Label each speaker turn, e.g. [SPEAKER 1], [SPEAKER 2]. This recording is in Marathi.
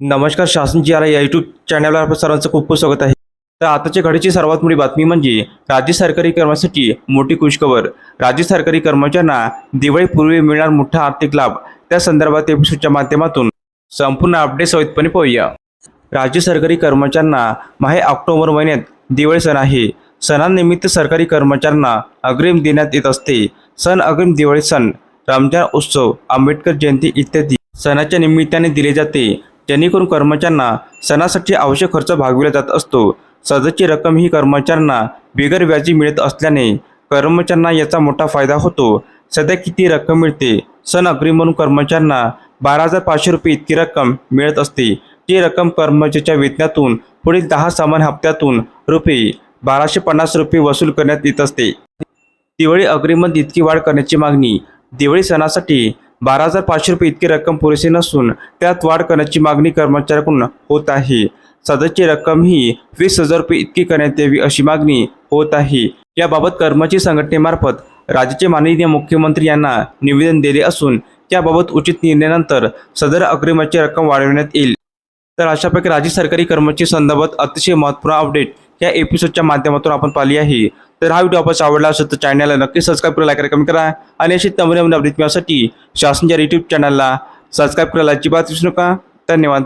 [SPEAKER 1] नमस्कार शासन जी आला या यूट्यूब चॅनलवर आपलं सर्वांचं खूप खूप स्वागत आहे. तर आताच्या घडीची सर्वात मोठी बातमी म्हणजे राज्य सरकारी कर्मचाऱ्यांसाठी मोठी खुशखबर राज्य सरकारी कर्मचाऱ्यांना दिवाळीपूर्वी मिळणार मोठा आर्थिक लाभ. त्या संदर्भात एपिसोडच्या माध्यमातून संपूर्ण अपडेट सोयीतपणे पाहूया. राज्य सरकारी कर्मचाऱ्यांना माहे ऑक्टोबर महिन्यात दिवाळी सण आहे. सणानिमित्त सरकारी कर्मचाऱ्यांना अग्रिम देण्यात येत असते. सण अग्रिम दिवाळी सण रमजान उत्सव आंबेडकर जयंती इत्यादी सणाच्या निमित्ताने दिले जाते. जेणेकरून कर्मचाऱ्यांना सणासाठी आवश्यक खर्च भागविला जात असतो. सदरची रक्कम ही कर्मचाऱ्यांना बिगर व्याजी मिळत असल्याने कर्मचाऱ्यांना याचा मोठा फायदा होतो. सध्या किती रक्कम मिळते? सण अग्रिम म्हणून कर्मचाऱ्यांना बारा हजार पाचशे रुपये इतकी रक्कम मिळत असते. ती रक्कम कर्मचाऱ्याच्या वेतनातून पुढील दहा समान हप्त्यातून रुपये बाराशे पन्नास रुपये वसूल करण्यात येत असते. दिवाळी अग्रिमत इतकी वाढ करण्याची मागणी दिवाळी सणासाठी बारा हजार पाचशे रुपये इतकी रक्कम पुरेशी नसून त्यात वाढ करण्याची मागणी कर्मचाऱ्याकडून होत आहे. सदरची रक्कम ही वीस हजार रुपये इतकी करण्यात यावी अशी मागणी होत आहे. याबाबत कर्मचारी संघटनेमार्फत राज्याचे माननीय मुख्यमंत्री यांना निवेदन दिले असून त्याबाबत उचित निर्णयानंतर सदर अग्रिमाची रक्कम वाढविण्यात येईल. तर अशापैकी राज्य सरकारी कर्मचारी संदर्भात अतिशय महत्त्वपूर्ण अपडेट या एपिसोडच्या माध्यमातून आपण पाहिली आहे. तर हा व्हिडिओ आपण आवडला असेल तर चॅनलला नक्की सबस्क्राईब करा लाईक करा कमेंट करा. आणि अशी नवीन नवीन अपडेट मिळण्यासाठी शासनच्या यूट्यूब चॅनलला सबस्क्राईब करायला अजिबात विसरू नका. धन्यवाद.